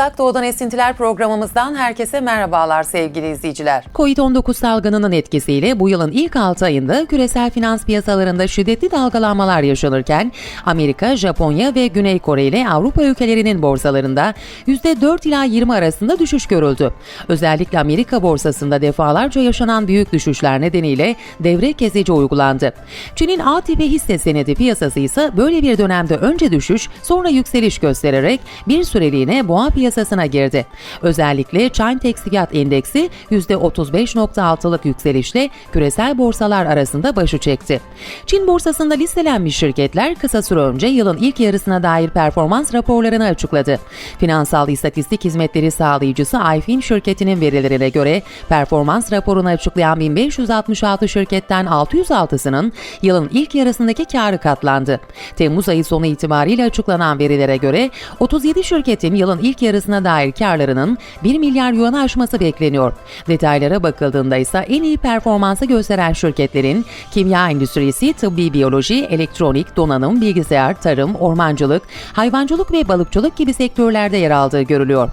Uzak Doğu'dan Esintiler programımızdan herkese merhabalar sevgili izleyiciler. Covid-19 salgınının etkisiyle bu yılın ilk 6 ayında küresel finans piyasalarında şiddetli dalgalanmalar yaşanırken Amerika, Japonya ve Güney Kore ile Avrupa ülkelerinin borsalarında %4 ila 20 arasında düşüş görüldü. Özellikle Amerika borsasında defalarca yaşanan büyük düşüşler nedeniyle devre kesici uygulandı. Çin'in A tipi hisse senedi piyasası ise böyle bir dönemde önce düşüş sonra yükseliş göstererek bir süreliğine boğa piyasasına girdi. Özellikle Chintex Fiyat Endeksi %35.6'lık yükselişle küresel borsalar arasında başı çekti. Çin borsasında listelenmiş şirketler kısa süre önce yılın ilk yarısına dair performans raporlarını açıkladı. Finansal İstatistik Hizmetleri sağlayıcısı iFin şirketinin verilerine göre performans raporunu açıklayan 1566 şirketten 606'sının yılın ilk yarısındaki karı katlandı. Temmuz ayı sonu itibariyle açıklanan verilere göre 37 şirketin yılın ilk yarısına dair karlarının 1 milyar yuanı aşması bekleniyor. Detaylara bakıldığında ise en iyi performansı gösteren şirketlerin kimya endüstrisi, tıbbi biyoloji, elektronik, donanım, bilgisayar, tarım, ormancılık, hayvancılık ve balıkçılık gibi sektörlerde yer aldığı görülüyor.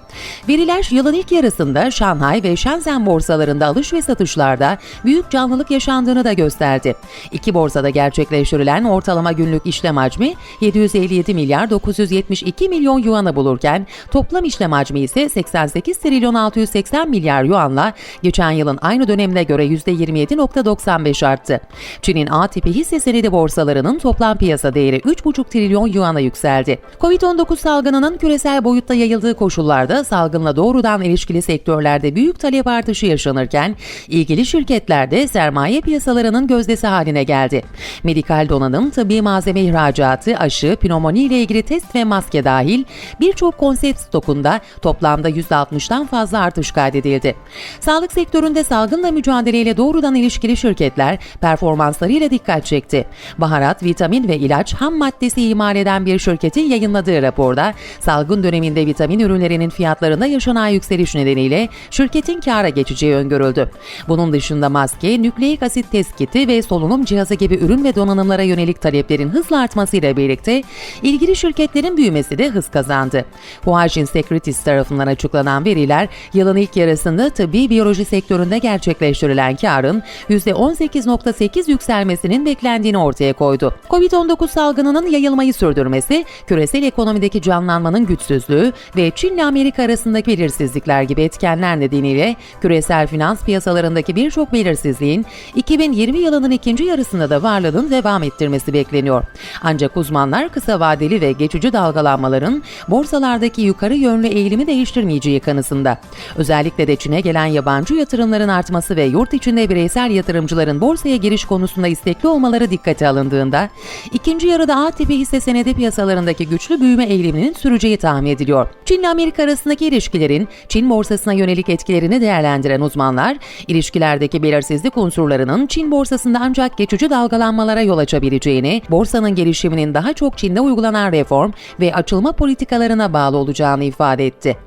Veriler yılın ilk yarısında Şanghay ve Shenzhen borsalarında alış ve satışlarda büyük canlılık yaşandığını da gösterdi. İki borsada gerçekleştirilen ortalama günlük işlem hacmi 757 milyar 972 milyon yuanı bulurken toplam işlem hacmi ise 88 trilyon 680 milyar yuanla geçen yılın aynı dönemine göre %27.95 arttı. Çin'in A tipi hisse senedi borsalarının toplam piyasa değeri 3,5 trilyon yuana yükseldi. Covid-19 salgınının küresel boyutta yayıldığı koşullarda salgınla doğrudan ilişkili sektörlerde büyük talep artışı yaşanırken ilgili şirketlerde sermaye piyasalarının gözdesi haline geldi. Medikal donanım, tıbbi malzeme ihracatı, aşı, pnömoni ile ilgili test ve maske dahil birçok konsept stokunda toplamda %60'dan fazla artış kaydedildi. Sağlık sektöründe salgınla mücadeleyle doğrudan ilişkili şirketler performanslarıyla dikkat çekti. Baharat, vitamin ve ilaç ham maddesi imal eden bir şirketin yayınladığı raporda salgın döneminde vitamin ürünlerinin fiyatlarında yaşanan yükseliş nedeniyle şirketin kâra geçeceği öngörüldü. Bunun dışında maske, nükleik asit test kiti ve solunum cihazı gibi ürün ve donanımlara yönelik taleplerin hızla artmasıyla birlikte ilgili şirketlerin büyümesi de hız kazandı. Huajin Securities tarafından açıklanan veriler yılın ilk yarısında tıbbi biyoloji sektöründe gerçekleştirilen karın %18.8 yükselmesinin beklendiğini ortaya koydu. Covid-19 salgınının yayılmayı sürdürmesi, küresel ekonomideki canlanmanın güçsüzlüğü ve Çin ile Amerika arasındaki belirsizlikler gibi etkenler nedeniyle küresel finans piyasalarındaki birçok belirsizliğin 2020 yılının ikinci yarısında da varlığının devam ettirmesi bekleniyor. Ancak uzmanlar kısa vadeli ve geçici dalgalanmaların borsalardaki yukarı yönlü eğilimi değiştirmeyeceği kanısında. Özellikle de Çin'e gelen yabancı yatırımların artması ve yurt içinde bireysel yatırımcıların borsaya giriş konusunda istekli olmaları dikkate alındığında, ikinci yarıda A tipi hisse senedi piyasalarındaki güçlü büyüme eğiliminin süreceği tahmin ediliyor. Çin ile Amerika arasındaki ilişkilerin Çin borsasına yönelik etkilerini değerlendiren uzmanlar, ilişkilerdeki belirsizlik unsurlarının Çin borsasında ancak geçici dalgalanmalara yol açabileceğini, borsanın gelişiminin daha çok Çin'de uygulanan reform ve açılma politikalarına bağlı olacağını ifade etti.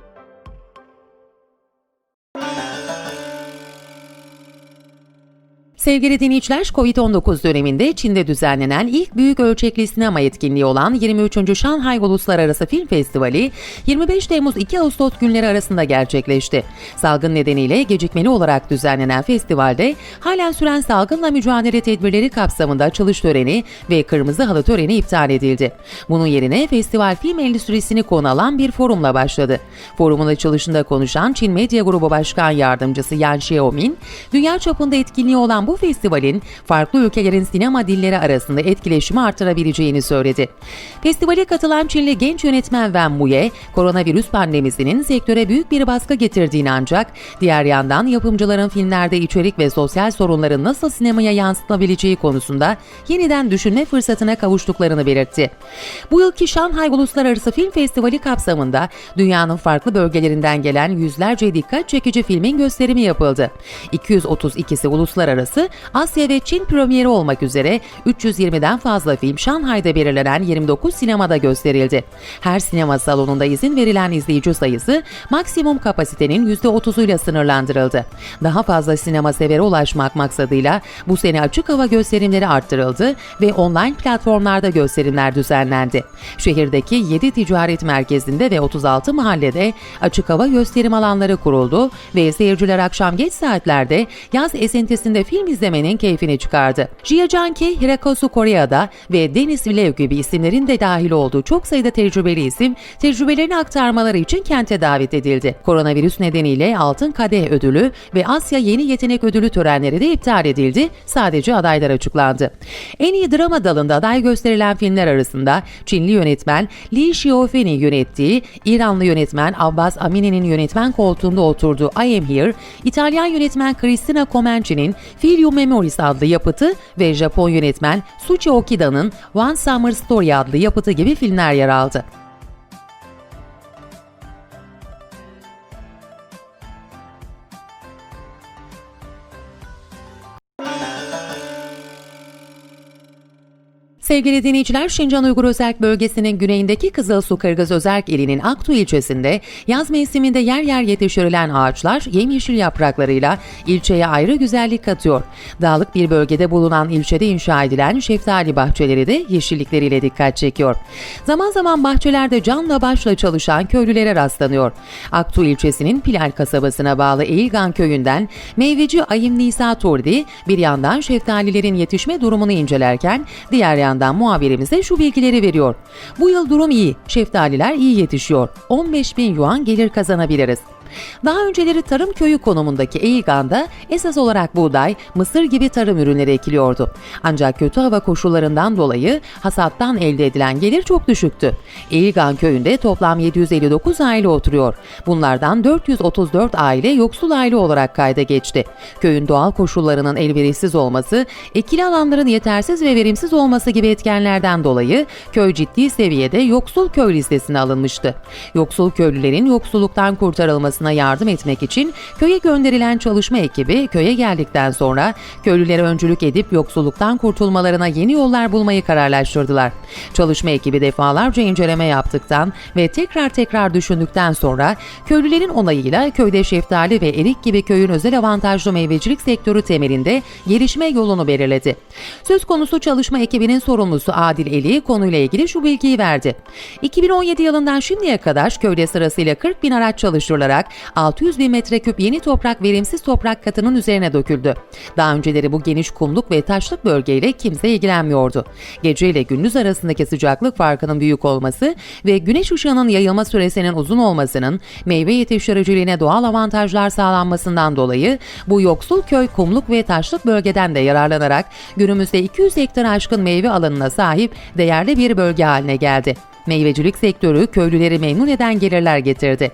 Sevgili dinleyiciler, Covid-19 döneminde Çin'de düzenlenen ilk büyük ölçekli sinema etkinliği olan 23. Şanghay Uluslararası Film Festivali 25 Temmuz 2 Ağustos günleri arasında gerçekleşti. Salgın nedeniyle gecikmeli olarak düzenlenen festivalde halen süren salgınla mücadele tedbirleri kapsamında açılış töreni ve kırmızı halı töreni iptal edildi. Bunun yerine festival film endüstrisini konu alan bir forumla başladı. Forumun açılışında konuşan Çin Medya Grubu Başkan Yardımcısı Yan Xiaomin, dünya çapında etkinliği olan bu festivalin farklı ülkelerin sinema dilleri arasında etkileşimi artırabileceğini söyledi. Festivale katılan Çinli genç yönetmen Wen Muye, koronavirüs pandemisinin sektöre büyük bir baskı getirdiğini ancak diğer yandan yapımcıların filmlerde içerik ve sosyal sorunların nasıl sinemaya yansıtılabileceği konusunda yeniden düşünme fırsatına kavuştuklarını belirtti. Bu yılki Şanghay Uluslararası Film Festivali kapsamında dünyanın farklı bölgelerinden gelen yüzlerce dikkat çekici filmin gösterimi yapıldı. 232'si uluslararası, sineması Asya ve Çin premieri olmak üzere 320'den fazla film Şanghay'da belirlenen 29 sinemada gösterildi. Her sinema salonunda izin verilen izleyici sayısı maksimum kapasitenin %30'uyla sınırlandırıldı. Daha fazla sinema severe ulaşmak maksadıyla bu sene açık hava gösterimleri arttırıldı ve online platformlarda gösterimler düzenlendi. Şehirdeki 7 ticaret merkezinde ve 36 mahallede açık hava gösterim alanları kuruldu ve seyirciler akşam geç saatlerde yaz esintisinde film izlemenin keyfini çıkardı. Jia Janki, Hirakosu Korea'da ve Denis Villeneuve gibi isimlerin de dahil olduğu çok sayıda tecrübeli isim tecrübelerini aktarmaları için kente davet edildi. Koronavirüs nedeniyle Altın Kadeh Ödülü ve Asya Yeni Yetenek Ödülü törenleri de iptal edildi. Sadece adaylar açıklandı. En iyi drama dalında aday gösterilen filmler arasında Çinli yönetmen Lee Xiaofen'in yönettiği, İranlı yönetmen Abbas Amini'nin yönetmen koltuğunda oturduğu I Am Here, İtalyan yönetmen Cristina Comenci'nin Filium Memories adlı yapıtı ve Japon yönetmen Suchi Okida'nın One Summer Story adlı yapıtı gibi filmler yer aldı. Sevgili dinleyiciler, Şincan Uygur Özerk Bölgesi'nin güneyindeki Kızılsu Kırgız Özerk ilinin Aktu ilçesinde yaz mevsiminde yer yer yetiştirilen ağaçlar yemyeşil yapraklarıyla ilçeye ayrı güzellik katıyor. Dağlık bir bölgede bulunan ilçede inşa edilen şeftali bahçeleri de yeşillikleriyle dikkat çekiyor. Zaman zaman bahçelerde canla başla çalışan köylülere rastlanıyor. Aktu ilçesinin Pilal kasabasına bağlı Eğilgan köyünden meyveci Ayım Nisa Turdi bir yandan şeftalilerin yetişme durumunu incelerken diğer yandan muhabirimize şu bilgileri veriyor. Bu yıl durum iyi, şeftaliler iyi yetişiyor. 15 bin yuan gelir kazanabiliriz. Daha önceleri tarım köyü konumundaki Eğilgan'da esas olarak buğday, mısır gibi tarım ürünleri ekiliyordu. Ancak kötü hava koşullarından dolayı hasattan elde edilen gelir çok düşüktü. Eğilgan köyünde toplam 759 aile oturuyor. Bunlardan 434 aile yoksul aile olarak kayda geçti. Köyün doğal koşullarının elverişsiz olması, ekili alanların yetersiz ve verimsiz olması gibi etkenlerden dolayı köy ciddi seviyede yoksul köy listesine alınmıştı. Yoksul köylülerin yoksulluktan kurtarılması yapılmasına yardım etmek için köye gönderilen çalışma ekibi köye geldikten sonra köylülere öncülük edip yoksulluktan kurtulmalarına yeni yollar bulmayı kararlaştırdılar. Çalışma ekibi defalarca inceleme yaptıktan ve tekrar tekrar düşündükten sonra köylülerin onayıyla köyde şeftali ve erik gibi köyün özel avantajlı meyvecilik sektörü temelinde gelişme yolunu belirledi. Söz konusu çalışma ekibinin sorumlusu Adil Eli konuyla ilgili şu bilgiyi verdi. 2017 yılından şimdiye kadar köyde sırasıyla 40 bin araç çalıştırılarak 600 bin metreküp yeni toprak verimsiz toprak katının üzerine döküldü. Daha önceleri bu geniş kumluk ve taşlık bölgeyle kimse ilgilenmiyordu. Gece ile gündüz arasındaki sıcaklık farkının büyük olması ve güneş ışığının yayılma süresinin uzun olmasının meyve yetiştiriciliğine doğal avantajlar sağlanmasından dolayı bu yoksul köy kumluk ve taşlık bölgeden de yararlanarak günümüzde 200 hektar aşkın meyve alanına sahip değerli bir bölge haline geldi. Meyvecilik sektörü köylüleri memnun eden gelirler getirdi.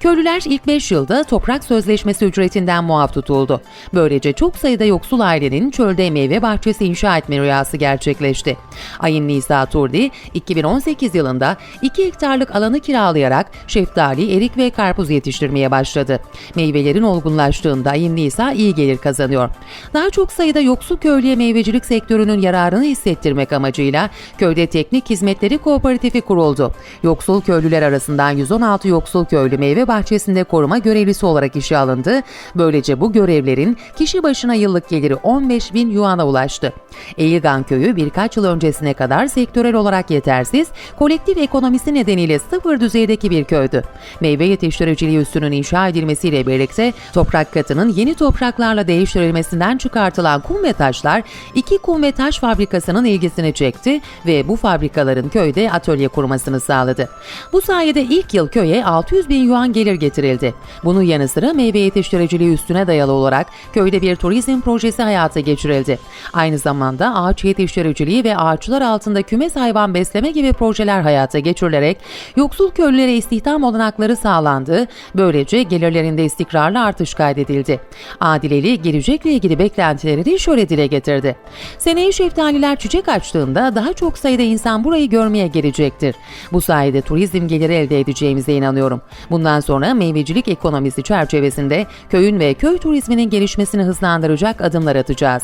Köylüler ilk 5 yılda toprak sözleşmesi ücretinden muaf tutuldu. Böylece çok sayıda yoksul ailenin çölde meyve bahçesi inşa etme rüyası gerçekleşti. Ayın Nisa Turdi 2018 yılında 2 hektarlık alanı kiralayarak şeftali, erik ve karpuz yetiştirmeye başladı. Meyvelerin olgunlaştığında Ayın Nisa iyi gelir kazanıyor. Daha çok sayıda yoksul köylüye meyvecilik sektörünün yararını hissettirmek amacıyla köyde teknik hizmetleri kooperatifi kuruldu. Yoksul köylüler arasından 116 yoksul köylü meyve bahçesinde koruma görevlisi olarak işe alındı. Böylece bu görevlerin kişi başına yıllık geliri 15 bin yuana ulaştı. Eğilgan köyü birkaç yıl öncesine kadar sektörel olarak yetersiz, kolektif ekonomisi nedeniyle sıfır düzeydeki bir köydü. Meyve yetiştiriciliği üssünün inşa edilmesiyle birlikte toprak katının yeni topraklarla değiştirilmesinden çıkartılan kum ve taşlar iki kum ve taş fabrikasının ilgisini çekti ve bu fabrikaların köyde atölye kurmasını sağladı. Bu sayede ilk yıl köye 600 bin yuan gelir getirildi. Bunun yanı sıra meyve yetiştiriciliği üstüne dayalı olarak köyde bir turizm projesi hayata geçirildi. Aynı zamanda ağaç yetiştiriciliği ve ağaçlar altında kümes hayvan besleme gibi projeler hayata geçirilerek yoksul köylülere istihdam olanakları sağlandı. Böylece gelirlerinde istikrarlı artış kaydedildi. Adileli gelecekle ilgili beklentileri de şöyle dile getirdi. Seneye şeftaliler çiçek açtığında daha çok sayıda insan burayı görmeye gelecektir. Edecektir. Bu sayede turizm geliri elde edeceğimize inanıyorum. Bundan sonra meyvecilik ekonomisi çerçevesinde köyün ve köy turizminin gelişmesini hızlandıracak adımlar atacağız.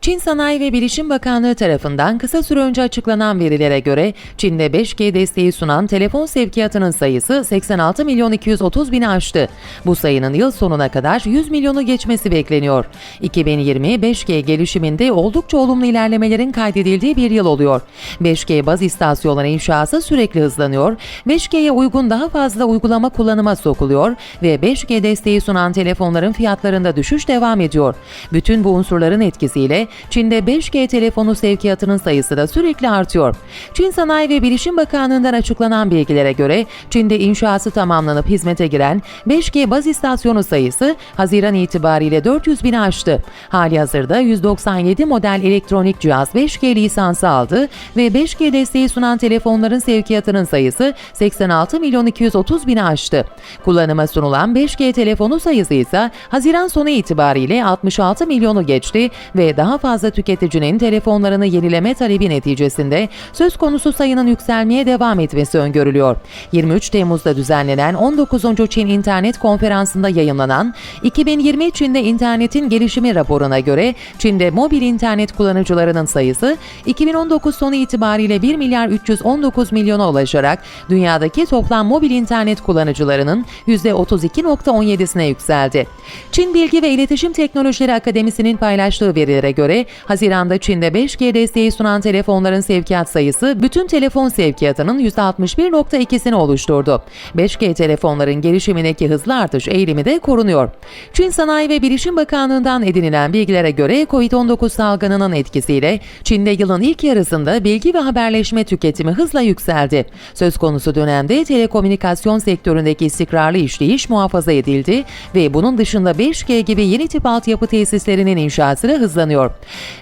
Çin Sanayi ve Bilişim Bakanlığı tarafından kısa süre önce açıklanan verilere göre Çin'de 5G desteği sunan telefon sevkiyatının sayısı 86 milyon 230 bini aştı. Bu sayının yıl sonuna kadar 100 milyonu geçmesi bekleniyor. 2020 5G gelişiminde oldukça olumlu ilerlemelerin kaydedildiği bir yıl oluyor. 5G baz istasyonları inşası sürekli hızlanıyor, 5G'ye uygun daha fazla uygulama kullanıma sokuluyor ve 5G desteği sunan telefonların fiyatlarında düşüş devam ediyor. Bütün bu unsurların etkisiyle Çin'de 5G telefonu sevkiyatının sayısı da sürekli artıyor. Çin Sanayi ve Bilişim Bakanlığı'ndan açıklanan bilgilere göre Çin'de inşası tamamlanıp hizmete giren 5G baz istasyonu sayısı Haziran itibariyle 400 bini aştı. Hali hazırda 197 model elektronik cihaz 5G lisansı aldı ve 5G desteği sunan telefonların sevkiyatının sayısı 86 milyon 230 bini aştı. Kullanıma sunulan 5G telefonu sayısı ise Haziran sonu itibariyle 66 milyonu geçti ve daha fazla tüketicinin telefonlarını yenileme talebi neticesinde söz konusu sayının yükselmeye devam etmesi öngörülüyor. 23 Temmuz'da düzenlenen 19. Çin İnternet Konferansı'nda yayınlanan 2020 Çin'de internetin gelişimi raporuna göre Çin'de mobil internet kullanıcılarının sayısı 2019 sonu itibariyle 1 milyar 319 milyona ulaşarak dünyadaki toplam mobil internet kullanıcılarının %32.17'sine yükseldi. Çin Bilgi ve İletişim Teknolojileri Akademisi'nin paylaştığı verilere göre Haziran'da Çin'de 5G desteği sunan telefonların sevkiyat sayısı bütün telefon sevkiyatının %61.2'sini oluşturdu. 5G telefonların gelişimindeki hızlı artış eğilimi de korunuyor. Çin Sanayi ve Bilişim Bakanlığı'ndan edinilen bilgilere göre COVID-19 salgınının etkisiyle Çin'de yılın ilk yarısında bilgi ve haberleşme tüketimi hızla yükseldi. Söz konusu dönemde telekomünikasyon sektöründeki istikrarlı işleyiş muhafaza edildi ve bunun dışında 5G gibi yeni tip altyapı tesislerinin inşası hızlanıyor.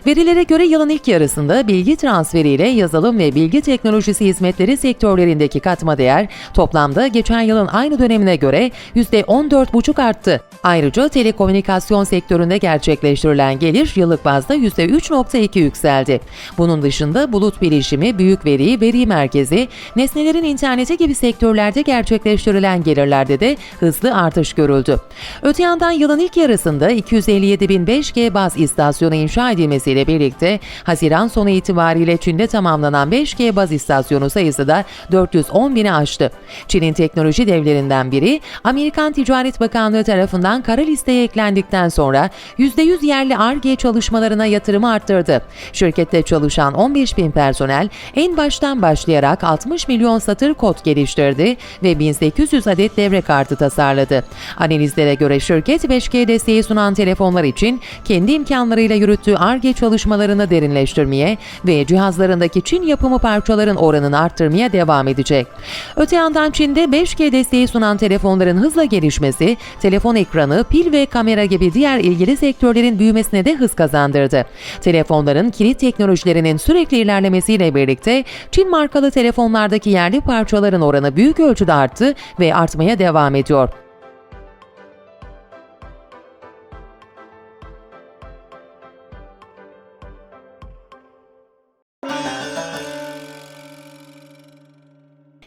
Verilere göre yılın ilk yarısında bilgi transferiyle yazılım ve bilgi teknolojisi hizmetleri sektörlerindeki katma değer toplamda geçen yılın aynı dönemine göre %14,5 arttı. Ayrıca telekomünikasyon sektöründe gerçekleştirilen gelir yıllık bazda %3,2 yükseldi. Bunun dışında bulut bilişimi, büyük veri, veri merkezi, nesnelerin interneti gibi sektörlerde gerçekleştirilen gelirlerde de hızlı artış görüldü. Öte yandan yılın ilk yarısında 257 bin 5G baz istasyonu inşa edilmesiyle birlikte Haziran sonu itibariyle Çin'de tamamlanan 5G baz istasyonu sayısı da 410 bini aştı. Çin'in teknoloji devlerinden biri Amerikan Ticaret Bakanlığı tarafından kara listeye eklendikten sonra %100 yerli ARGE çalışmalarına yatırımı arttırdı. Şirkette çalışan 15 bin personel en baştan başlayarak 60 milyon satır kod geliştirdi ve 1800 adet devre kartı tasarladı. Analizlere göre şirket 5G desteği sunan telefonlar için kendi imkanlarıyla yürüttüğü ARGE çalışmalarını derinleştirmeye ve cihazlarındaki Çin yapımı parçaların oranını arttırmaya devam edecek. Öte yandan Çin'de 5G desteği sunan telefonların hızla gelişmesi, telefon ekranı, pil ve kamera gibi diğer ilgili sektörlerin büyümesine de hız kazandırdı. Telefonların kilit teknolojilerinin sürekli ilerlemesiyle birlikte Çin markalı telefonlardaki yerli parçaların oranı büyük ölçüde arttı ve artmaya devam ediyor.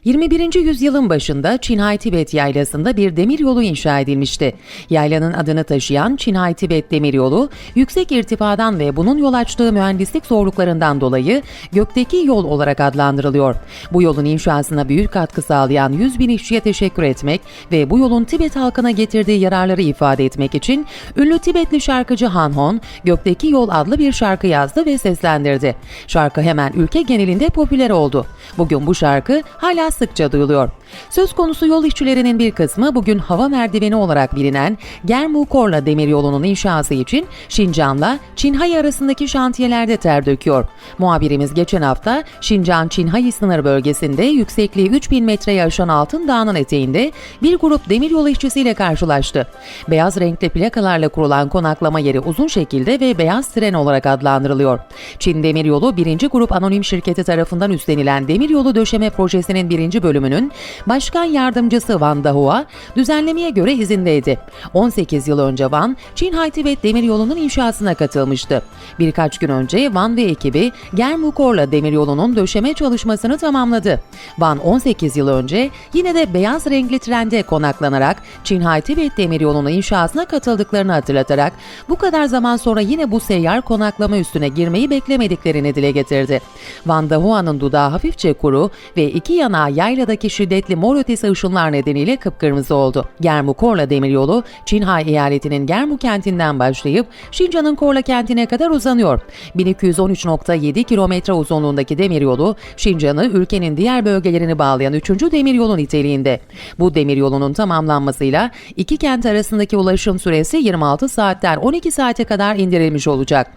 ...21. yüzyılın başında Çinhay-Tibet yaylasında bir demiryolu inşa edilmişti. Yaylanın adını taşıyan Çinhay-Tibet demiryolu, yüksek irtifadan ve bunun yol açtığı mühendislik zorluklarından dolayı gökteki yol olarak adlandırılıyor. Bu yolun inşasına büyük katkı sağlayan 100 bin işçiye teşekkür etmek ve bu yolun Tibet halkına getirdiği yararları ifade etmek için ünlü Tibetli şarkıcı Han Hon, Gökteki Yol adlı bir şarkı yazdı ve seslendirdi. Şarkı hemen ülke genelinde popüler oldu. Bugün bu şarkı hala sıkça duyuluyor. Söz konusu yol işçilerinin bir kısmı bugün hava merdiveni olarak bilinen Germu-Korla demiryolunun inşası için Şincan'la Çinhay arasındaki şantiyelerde ter döküyor. Muhabirimiz geçen hafta Şincan-Çinhay sınır bölgesinde yüksekliği 3000 metreyi aşan Altın Dağı'nın eteğinde bir grup demiryolu işçisiyle karşılaştı. Beyaz renkli plakalarla kurulan konaklama yeri uzun şekilde ve beyaz tren olarak adlandırılıyor. Çin Demiryolu 1. Grup Anonim Şirketi tarafından üstlenilen demiryolu döşeme projesinin 1. birinci bölümünün başkan yardımcısı Van Dahua düzenlemeye göre izindeydi. 18 yıl önce Van, Çin-Haytibet demiryolunun inşasına katılmıştı. Birkaç gün önce Van ve ekibi Germukorla demiryolunun döşeme çalışmasını tamamladı. Van 18 yıl önce yine de beyaz renkli trende konaklanarak Çin-Haytibet demiryolunun inşasına katıldıklarını hatırlatarak bu kadar zaman sonra yine bu seyyar konaklama üstüne girmeyi beklemediklerini dile getirdi. Van Dahua'nın dudağı hafifçe kuru ve iki yanağı yayladaki şiddetli mor ötesi ışınlar nedeniyle kıpkırmızı oldu. Germu-Korla demiryolu Çinhai eyaletinin Germu kentinden başlayıp Şincan'ın Korla kentine kadar uzanıyor. 1213.7 kilometre uzunluğundaki demiryolu Şincan'ı ülkenin diğer bölgelerini bağlayan 3. demiryolu niteliğinde. Bu demiryolunun tamamlanmasıyla iki kent arasındaki ulaşım süresi 26 saatten 12 saate kadar indirilmiş olacak.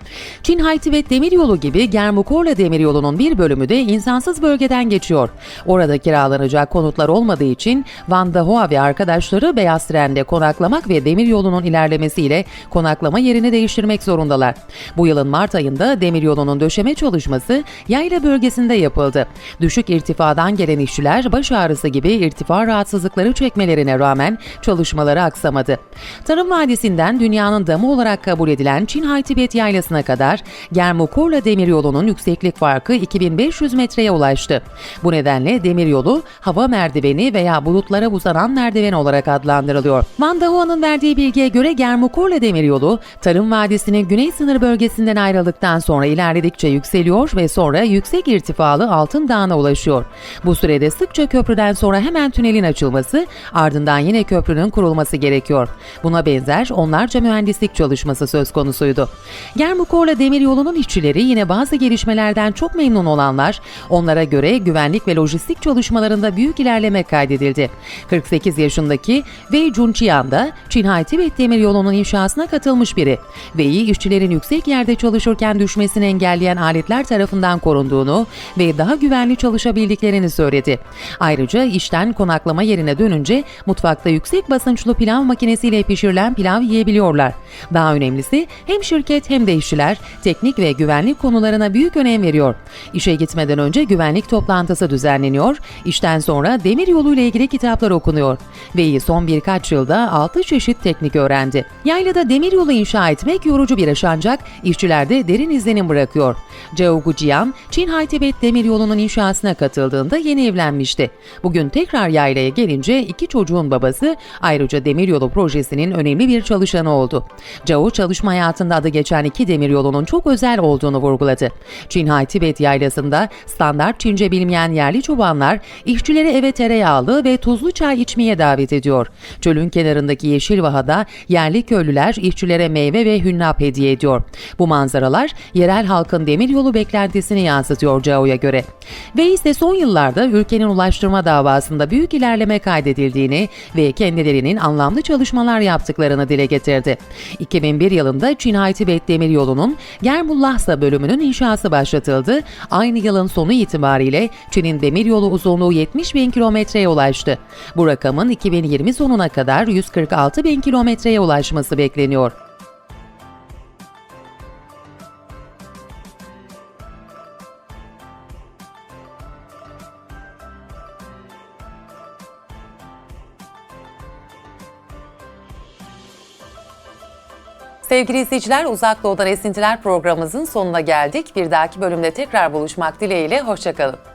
Çin-Hay Tibet demiryolu gibi Germukorla demiryolunun bir bölümü de insansız bölgeden geçiyor. Orada kiralanacak konutlar olmadığı için Van Dahua ve arkadaşları beyaz trende konaklamak ve demiryolunun ilerlemesiyle konaklama yerini değiştirmek zorundalar. Bu yılın Mart ayında demiryolunun döşeme çalışması yayla bölgesinde yapıldı. Düşük irtifadan gelen işçiler baş ağrısı gibi irtifa rahatsızlıkları çekmelerine rağmen çalışmaları aksamadı. Tarım Vadisi'nden dünyanın damı olarak kabul edilen Çin Tibet yaylasına kadar Germukorla demiryolunun yükseklik farkı 2500 metreye ulaştı. Bu nedenle demiryolu hava merdiveni veya bulutlara uzanan merdiven olarak adlandırılıyor. Van Dahua'nın verdiği bilgiye göre Germukorla demiryolu Tarım Vadisi'nin güney sınır bölgesinden ayrıldıktan sonra ilerledikçe yükseliyor ve sonra yüksek irtifalı Altın Dağı'na ulaşıyor. Bu sürede sıkça köprüden sonra hemen tünelin açılması ardından yine köprünün kurulması gerekiyor. Buna benzer onlarca mühendislik çalışması söz konusuydu. Germukorla demiryolunun işçileri yine bazı gelişmelerden çok memnun olanlar, onlara göre güvenlik ve lojistik çalışmalarında büyük ilerleme kaydedildi. 48 yaşındaki Wei Junqian da Çin Tibet demiryolunun inşasına katılmış biri. Wei işçilerin yüksek yerde çalışırken düşmesini engelleyen aletler tarafından korunduğunu ve daha güvenli çalışabildiklerini söyledi. Ayrıca işten konaklama yerine dönünce mutfakta yüksek basınçlı pilav makinesiyle pişirilen pilav yiyebiliyorlar. Daha önemlisi hem şirket hem de işçiler teknik ve güvenlik konularına büyük önem veriyor. İşe gitmeden önce güvenlik toplantısı düzenleniyor, işten sonra demir yolu ile ilgili kitaplar okunuyor. Ve son birkaç yılda 6 çeşit teknik öğrendi. Yaylada demir yolu inşa etmek yorucu bir iş ancak işçilerde derin izlenim bırakıyor. Zhao Gujian, Çin Haytibet demir yolunun inşasına katıldığında yeni evlenmişti. Bugün tekrar yaylaya gelince iki çocuğun babası ayrıca demiryolu projesinin önemli bir çalışanı oldu. Zhao çalışma hayatında adı geçen iki demiryolunun çok özel olduğunu vurguladı. Çin Tibet yaylasında standart Çince bilmeyen yerli çobanlar işçileri eve tereyağlı ve tuzlu çay içmeye davet ediyor. Çölün kenarındaki yeşil vahada yerli köylüler işçilere meyve ve hünnap hediye ediyor. Bu manzaralar yerel halkın demiryolu beklentisini yansıtıyor Zhao'ya göre. Ve ise son yıllarda ülkenin ulaştırma davasında büyük ilerleme kaydedildiğini ve kendilerinin anlamlı çalışmalar yaptıklarını dile getirdi. 2001 yılında Çin Tibet Demiryolu'nun Germullahsa bölümünün inşası başlatıldı. Aynı yılın sonu itibariyle Çin'in demiryolu uzunluğu 70 bin kilometreye ulaştı. Bu rakamın 2020 sonuna kadar 146 bin kilometreye ulaşması bekleniyor. Sevgili izleyiciler, Uzak Doğu'dan Esintiler programımızın sonuna geldik. Bir dahaki bölümde tekrar buluşmak dileğiyle, hoşçakalın.